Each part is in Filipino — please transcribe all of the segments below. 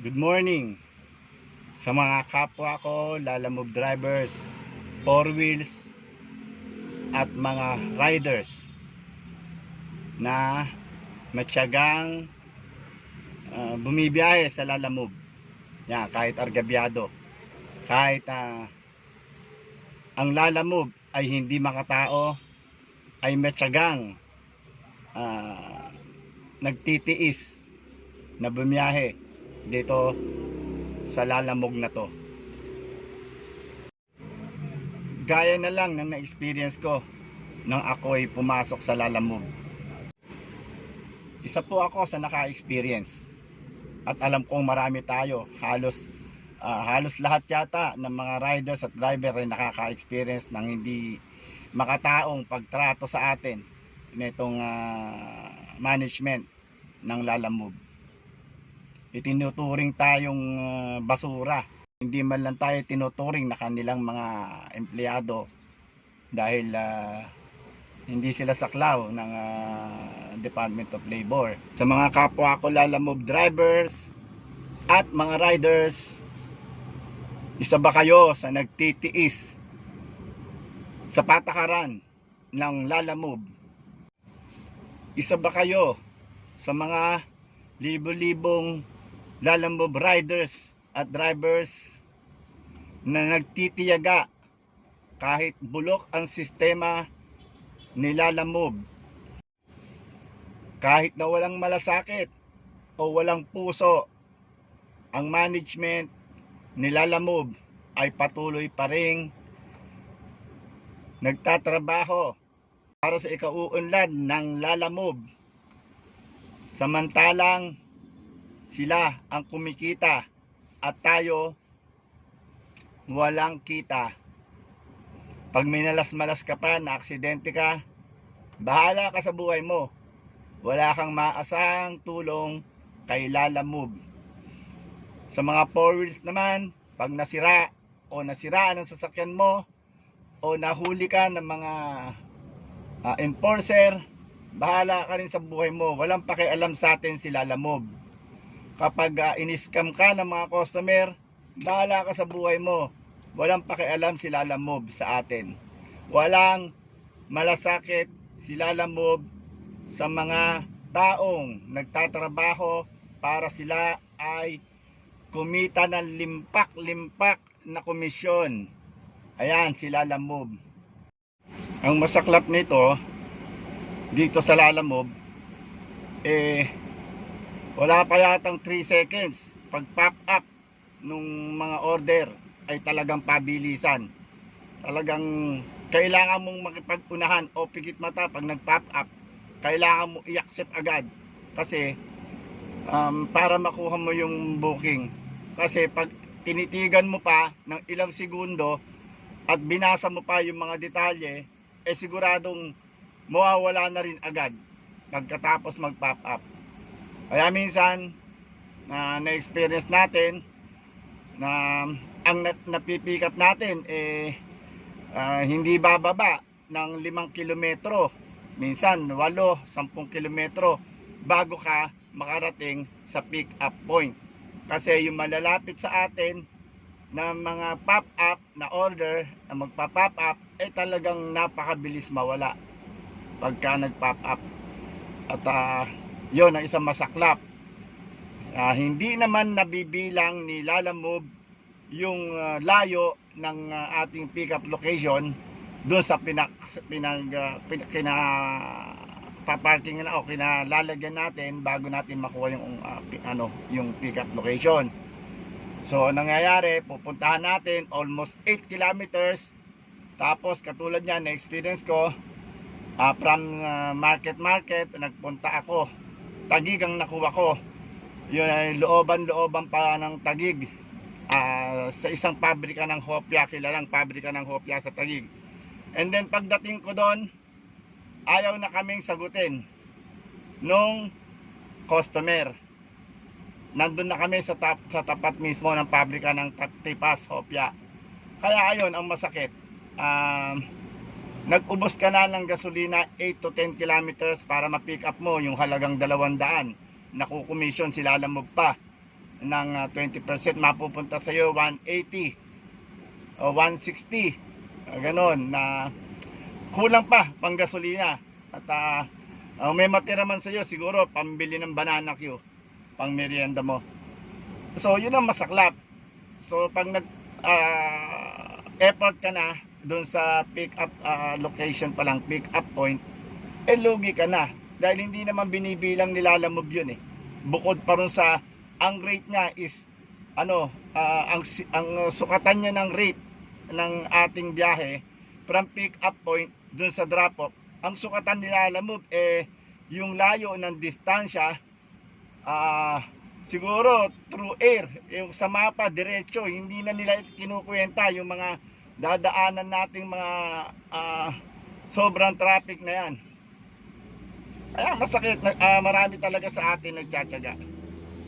Good morning sa mga kapwa ko, lalamove drivers, four wheels, at mga riders na matyagang uh, bumibiyahe sa lalamove. Yan, kahit argabyado. Kahit ah, ang lalamove ay hindi makatao, ay matyagang ah, nagtitiis na bumiyahe dito sa lalamog na to. Gaya na lang ng na-experience ko nang ako ay pumasok sa lalamog. Isa po ako sa naka-experience. At alam kong marami tayo, halos ah, halos lahat yata ng mga riders at driver ay nakaka-experience ng hindi makataong pagtrato sa atin nitong ah, management ng lalamove itinuturing tayong ah, basura. Hindi man lang tayo tinuturing na kanilang mga empleyado dahil ah, hindi sila saklaw ng ah, Department of Labor. Sa mga kapwa ko lalamove drivers at mga riders, isa ba kayo sa nagtitiis sa patakaran ng lalamove? Isa ba kayo sa mga libo-libong lalamove riders at drivers na nagtitiyaga kahit bulok ang sistema ni lalamove kahit na walang malasakit o walang puso ang management ni lalamove ay patuloy pa ring nagtatrabaho para sa ikauunlad ng lalamove samantalang sila ang kumikita at tayo walang kita. Pag minalas-malas ka pa, na aksidente ka, bahala ka sa buhay mo. Wala kang maasahang tulong kay Lala Move. Sa mga four wheels naman, pag nasira o nasiraan ang sasakyan mo o nahuli ka ng mga ah, enforcer, bahala ka rin sa buhay mo. Walang pakialam sa atin si Lala Move kapag uh, in-scam ka ng mga customer, bahala ka sa buhay mo. Walang pakialam si Lalamove sa atin. Walang malasakit si Lalamove sa mga taong nagtatrabaho para sila ay kumita ng limpak-limpak na komisyon. Ayan, si Lalamove. Ang masaklap nito, dito sa Lalamove, eh, wala pa yatang 3 seconds. Pag pop up nung mga order ay talagang pabilisan. Talagang kailangan mong makipag-unahan. O pikit mata pag nag pop up kailangan mo i-accept agad. Kasi um, para makuha mo yung booking. Kasi pag tinitigan mo pa ng ilang segundo at binasa mo pa yung mga detalye eh siguradong mawawala na rin agad. Pagkatapos mag pop up kaya minsan na na-experience natin na ang na, napipick up natin eh ah, hindi bababa ng 5 kilometro. Minsan 8, 10 kilometro bago ka makarating sa pick up point. Kasi yung malalapit sa atin na mga pop up na order na magpa-pop up eh talagang napakabilis mawala pagka nag-pop up. At ah, yon ang isang masaklap. Ah, hindi naman nabibilang ni Lala Move yung ah, layo ng ah, ating pickup location doon sa pinak pinag uh, kina paparking na o kinalalagyan natin bago natin makuha yung ah, pi- ano yung pickup location. So ang nangyayari, pupuntahan natin almost 8 kilometers tapos katulad niyan na experience ko ah, from ah, market market nagpunta ako tagig ang nakuha ko. Yun ay looban-looban pa ng tagig. Ah, sa isang pabrika ng hopya kilalang pabrika ng hopya sa tagig. And then pagdating ko doon ayaw na kaming sagutin nung customer. Nandun na kami sa, tap, sa tapat mismo ng pabrika ng Tipas Hopya kaya ayun ang masakit. Um, nag-ubos ka na ng gasolina 8 to 10 kilometers para ma-pick up mo yung halagang 200 nakukomisyon sila lamog pa ng ah, 20%, mapupunta sa iyo 180 o 160. Ah, ganon na kulang pa pang gasolina. At ah, ah, may matira man sa iyo siguro pambili ng banana Q, pang merienda mo. So, yun ang masaklap. So, pag nag ah, effort ka na doon sa pick up ah, location pa lang, pick up point, eh lugi ka na. Dahil hindi naman binibilang nilalamove yun eh. Bukod pa rin sa ang rate niya is ano, ah, ang ang sukatan niya ng rate ng ating biyahe from pick up point dun sa drop off. Ang sukatan nilalamove eh yung layo ng distansya ah siguro through air, yung sa mapa diretso, hindi na nila kinukuwenta yung mga dadaanan nating mga ah, sobrang traffic na yan. Kaya masakit, ah, marami talaga sa atin nagtsatsaga.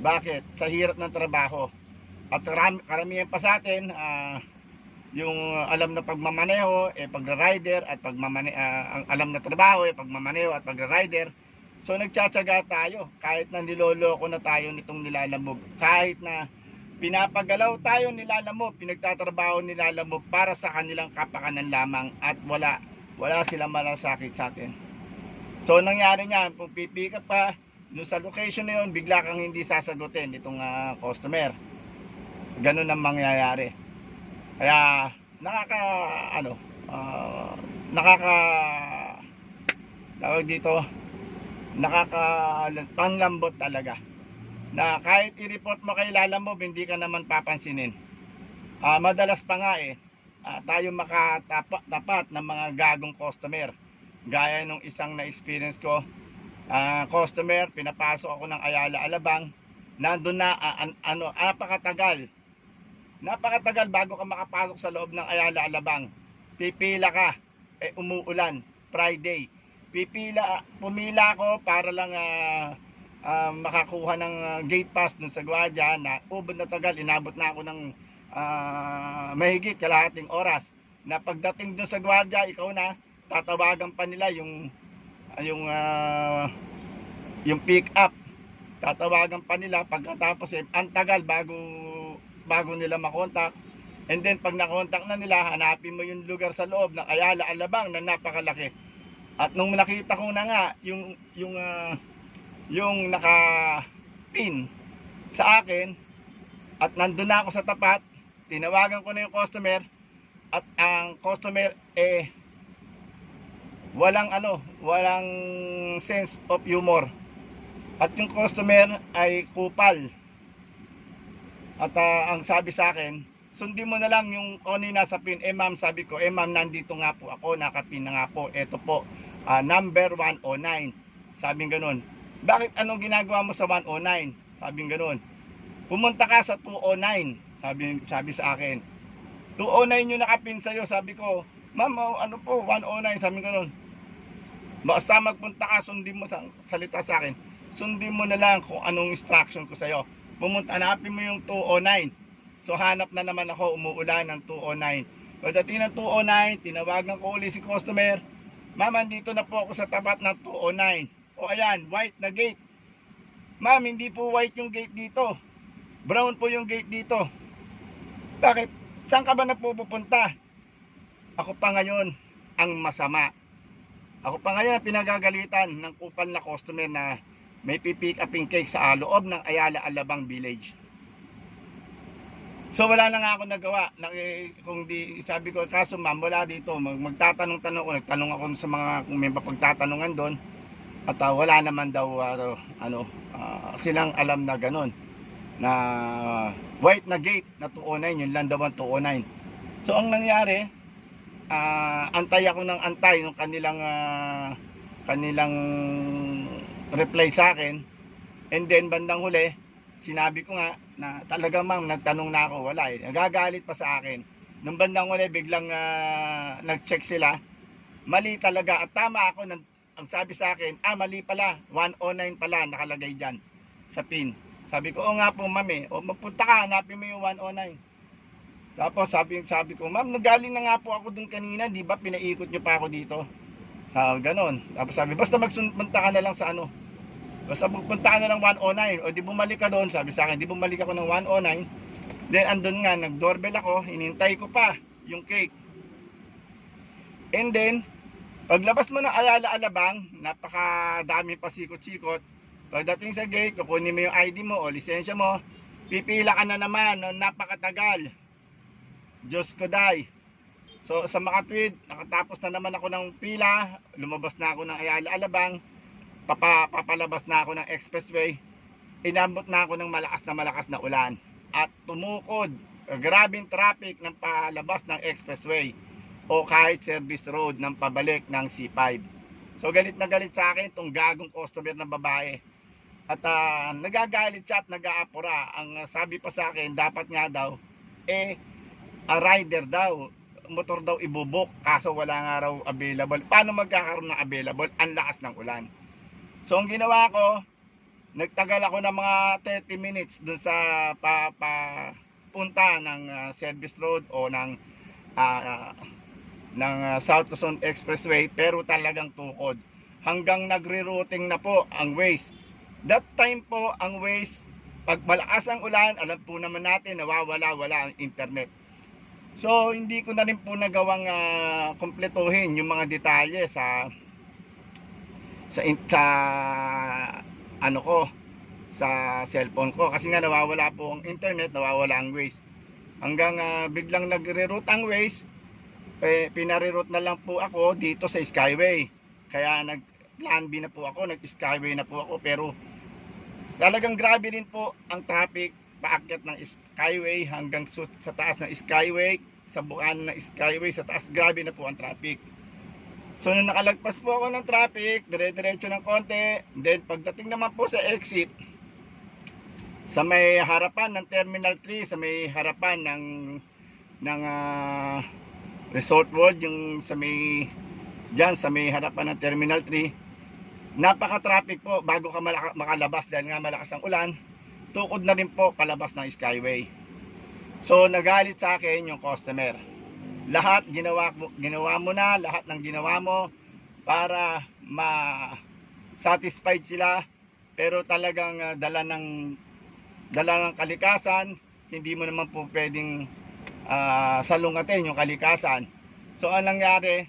Bakit? Sa hirap ng trabaho. At karami, karamihan pa sa atin, ah, yung alam na pagmamaneho, eh pagra-rider at pagmamane ah, ang alam na trabaho, eh pagmamaneho at pagra-rider. So nagtsatsaga tayo kahit na niloloko na tayo nitong nilalamog. Kahit na pinapagalaw tayo nilalamog, pinagtatrabaho nilalamog para sa kanilang kapakanan lamang at wala wala silang malasakit sa atin. So nangyari niyan, kung pipick up ka dun sa location na yun, bigla kang hindi sasagutin itong ah, customer. Ganun ang mangyayari. Kaya nakaka ano, ah, nakaka tawag dito, nakaka panglambot talaga. Na kahit i-report mo kay Lalamove, hindi ka naman papansinin. Ah, madalas pa nga eh, ah, tayo makatapat ng mga gagong customer. Gaya nung isang na-experience ko, ah, customer, pinapasok ako ng Ayala Alabang, nandun na, ah, an- ano, napakatagal. Napakatagal bago ka makapasok sa loob ng Ayala Alabang. Pipila ka, eh umuulan, Friday. Pipila, pumila ako para lang ah, ah, makakuha ng ah, gate pass dun sa gwardiya na ubod na tagal, inabot na ako ng ah, mahigit kalahating oras. Na pagdating dun sa gwardiya, ikaw na, tatawagan pa nila yung yung ah, yung pick up. Tatawagan pa nila pagkatapos eh, ang tagal bago bago nila makontak. And then pag nakontak na nila hanapin mo yung lugar sa loob ng Ayala Alabang na napakalaki. At nung nakita ko na nga yung yung ah, yung naka pin sa akin at nandun na ako sa tapat tinawagan ko na yung customer at ang customer eh walang ano, walang sense of humor. At yung customer ay kupal. At ah, ang sabi sa akin, sundin mo na lang yung kung ano nasa pin. Eh ma'am, sabi ko, eh ma'am, nandito nga po ako, nakapin na nga po. Ito po, ah, number 109. Sabi ganun. Bakit anong ginagawa mo sa 109? Sabi ganun. Pumunta ka sa 209. Sabi, sabi sa akin. 209 yung nakapin sa'yo. Sabi ko, ma'am, oh, ano po, 109. Sabi ganun. Basta magpunta ka, sundin mo sa salita sa akin. Sundin mo na lang kung anong instruction ko sa'yo. Pumunta, hanapin mo yung 209. So hanap na naman ako, umuulan ng 209. Pagdating ng 209, tinawagan ko uli si customer. Ma'am, andito na po ako sa tapat ng 209. O ayan, white na gate. Ma'am, hindi po white yung gate dito. Brown po yung gate dito. Bakit? Saan ka ba na pupunta? Ako pa ngayon ang masama. Ako pa ngayon ang pinagagalitan ng kupal na customer na may pipick uping cake sa loob ng Ayala Alabang Village. So wala na nga ako nagawa. Naki, kung di, sabi ko, kaso ma'am, wala dito. Mag, magtatanong-tanong ko. Nagtanong ako sa mga kung may mapagtatanungan doon. At ah, wala naman daw ah, ano, ah, silang alam na ganun. Na white na gate na 209, yun lang daw ang 209. So ang nangyari, ah, antay ako ng antay ng kanilang ah, kanilang reply sa akin. And then bandang huli, sinabi ko nga na talaga ma'am nagtanong na ako, wala eh. Nagagalit pa sa akin. Nung bandang huli biglang ah, nag-check sila. Mali talaga at tama ako nang ang sabi sa akin, ah mali pala, 109 pala nakalagay diyan sa pin. Sabi ko, o nga po ma'am eh, o magpunta ka, hanapin mo yung 109. Tapos sabi, sabi ko, ma'am, nagaling na nga po ako dun kanina, di ba pinaikot nyo pa ako dito? Sa ganon. Tapos sabi, basta magsunta ka na lang sa ano, Basta pupunta ka na ng 109 o di bumalik ka doon, sabi sa akin, di bumalik ako ng 109. Then andun nga, nag-doorbell ako, hinintay ko pa yung cake. And then, paglabas mo ng Ayala Alabang, napakadami pa sikot-sikot. Pagdating sa gate, kukunin mo yung ID mo o lisensya mo, pipila ka na naman, no, napakatagal. Diyos ko day. So sa makatwid, nakatapos na naman ako ng pila, lumabas na ako ng Ayala Alabang, papa, papalabas na ako ng expressway, inabot na ako ng malakas na malakas na ulan. At tumukod, grabing traffic ng palabas ng expressway o kahit service road ng pabalik ng C5. So galit na galit sa akin itong gagong customer na babae. At ah, nagagalit siya at nag-aapura. Ang ah, sabi pa sa akin, dapat nga daw, eh, a rider daw, motor daw ibubok, kaso wala nga raw available. Paano magkakaroon ng available? Ang lakas ng ulan. So ang ginawa ko, nagtagal ako ng mga 30 minutes dun sa pa, pa ng ah, service road o ng ah, ng Luzon Expressway pero talagang tukod hanggang nagre-routing na po ang Waze that time po ang Waze pag malakas ang ulan alam po naman natin nawawala wala ang internet. So hindi ko na rin po nagawang ah, kumpletuhin yung mga detalye sa sa, in- sa ano ko sa cellphone ko. Kasi nga nawawala po ang internet nawawala ang Waze hanggang ah, biglang nagre-route ang Waze eh, pinare-route na lang po ako dito sa Skyway. Kaya nag plan B na po ako nag Skyway na po ako. Pero talagang grabe din po ang traffic paakyat ng Skyway hanggang sa taas ng Skyway sa bukan ng Skyway sa taas. Grabe na po ang traffic. So nung nakalagpas po ako ng traffic, dire-diretso ng konti, then pagdating naman po sa exit, sa may harapan ng Terminal 3, sa may harapan ng ng ah, Resort World, yung sa may diyan sa may harapan ng Terminal 3, napaka-traffic po bago ka makalabas dahil nga malakas ang ulan, tukod na rin po palabas ng Skyway. So nagalit sa akin yung customer lahat ginawa ginawa mo na lahat ng ginawa mo para ma satisfied sila pero talagang ah, dala ng dala ng kalikasan hindi mo naman po pwedeng ah, salungatin yung kalikasan. So anong nangyari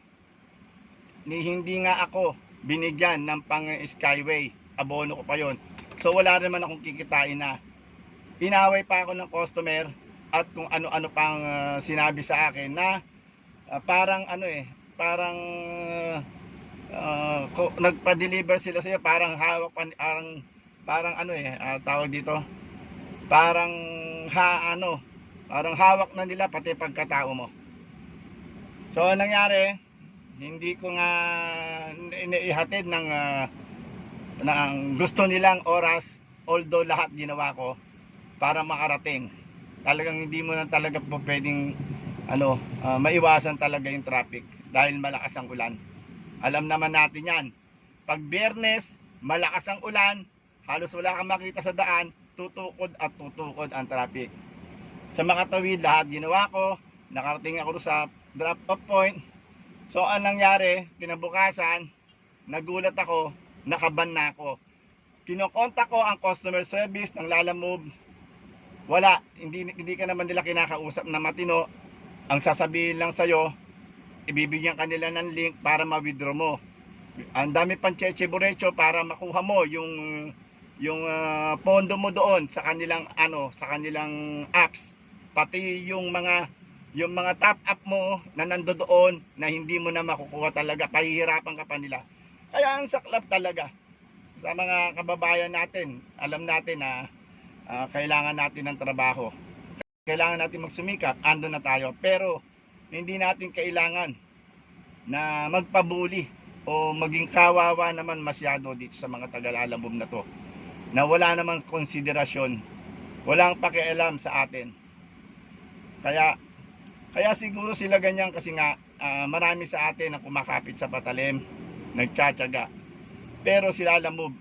ni hindi nga ako binigyan ng pang skyway abono ko pa yon so wala naman akong kikitain na. Inaway pa ako ng customer at kung ano-ano pang ah, sinabi sa akin na ah, parang ano eh, parang ko- nagpa-deliver sila sa parang hawak pa, parang parang ano eh, ah, tawag dito. Parang ha ano, parang hawak na nila pati pagkatao mo. So nangyari, hindi ko nga iniihatid ng ah, ng gusto nilang oras although lahat ginawa ko para makarating talagang hindi mo na talaga po pwedeng ano, ah, maiwasan talaga yung traffic dahil malakas ang ulan. Alam naman natin yan. Pag biyernes, malakas ang ulan, halos wala kang makita sa daan, tutukod at tutukod ang traffic. Sa makatawid, lahat ginawa ko, nakarating ako sa drop off point. So, anong nangyari, kinabukasan, nagulat ako, nakaban na ako. Kinokontak ko ang customer service ng Lala Move. Wala, hindi, hindi ka naman nila kinakausap na matino. Ang sasabihin lang sa'yo, ibibigyan kanila ng link para ma-withdraw mo. Ang dami pang cheche borecho para makuha mo yung yung ah, pondo mo doon sa kanilang ano, sa kanilang apps. Pati yung mga yung mga top up mo na nando doon na hindi mo na makukuha talaga, pahihirapan ka pa nila. Kaya ang saklap talaga sa mga kababayan natin, alam natin na ah, kailangan natin ng trabaho. Kailangan natin magsumikap, ando na tayo. Pero hindi natin kailangan na magpabuli o maging kawawa naman masyado dito sa mga taga-alamog na to na wala namang konsiderasyon walang pakialam sa atin kaya kaya siguro sila ganyan kasi nga ah, marami sa atin na kumakapit sa patalim nagtsatsaga pero sila alamog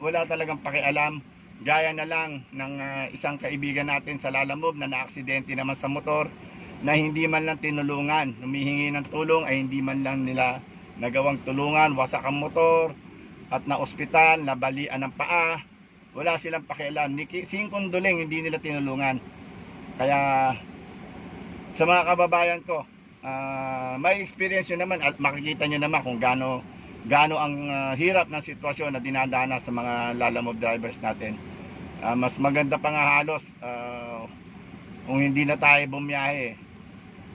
wala talagang pakialam gaya na lang ng ah, isang kaibigan natin sa Lalamove na naaksidente naman sa motor na hindi man lang tinulungan humihingi ng tulong ay hindi man lang nila nagawang tulungan wasak ang motor at na ospital, nabalian ng paa, wala silang pakialam. Singkong Duling, hindi nila tinulungan. Kaya sa mga kababayan ko, ah, may experience nyo naman at makikita nyo naman kung gaano gaano ang ah, hirap ng sitwasyon na dinadana sa mga lalamove drivers natin. Ah, mas maganda pa nga halos ah, kung hindi na tayo bumiyahe.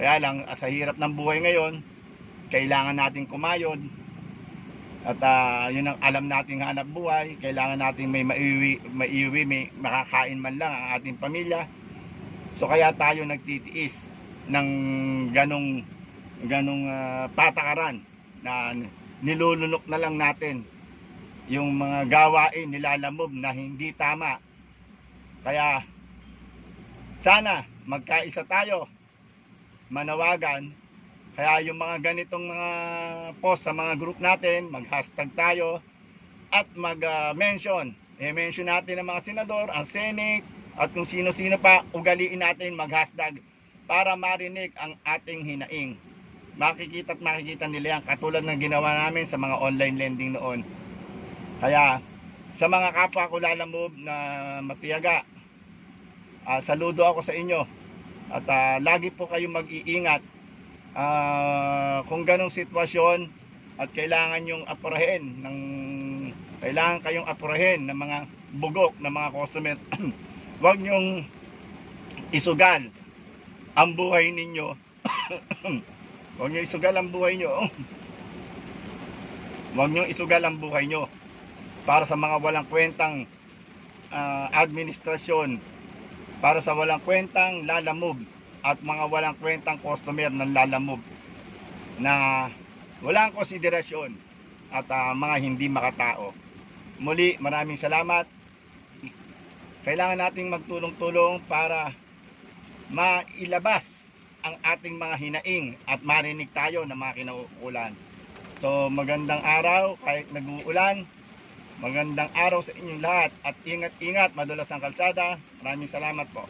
Kaya lang, sa hirap ng buhay ngayon, kailangan nating kumayod. At ah, yun ang alam nating hanap buhay. Kailangan nating may maiwi, maiwi, may makakain man lang ang ating pamilya. So kaya tayo nagtitiis ng ganong ganong ah, patakaran na nilulunok na lang natin yung mga gawain nilalamob na hindi tama. Kaya sana magkaisa tayo manawagan kaya yung mga ganitong mga post sa mga group natin, mag-hashtag tayo at mag-mention. I-mention natin ang mga senador, ang Senate, at kung sino-sino pa, ugaliin natin mag-hashtag para marinig ang ating hinaing. Makikita at makikita nila yan katulad ng ginawa namin sa mga online lending noon. Kaya sa mga kapwa ko lalamove na matiyaga, ah, saludo ako sa inyo. At ah, lagi po kayong mag-iingat Ah, kung ganong sitwasyon at kailangan yung apurahin ng kailangan kayong apurahin ng mga bugok ng mga customer huwag nyong isugal ang buhay ninyo. Huwag nyo isugal ang buhay nyo. Huwag nyo isugal ang buhay nyo. Para sa mga walang kwentang ah, administrasyon. Para sa walang kwentang lalamove. At mga walang kwentang customer ng lalamove. Na walang konsiderasyon. At ah, mga hindi makatao. Muli, maraming salamat. Kailangan nating magtulong-tulong para mailabas ang ating mga hinaing at marinig tayo ng mga kinauulan. So magandang araw kahit nag-uulan. Magandang araw sa inyong lahat at ingat-ingat madulas ang kalsada. Maraming salamat po.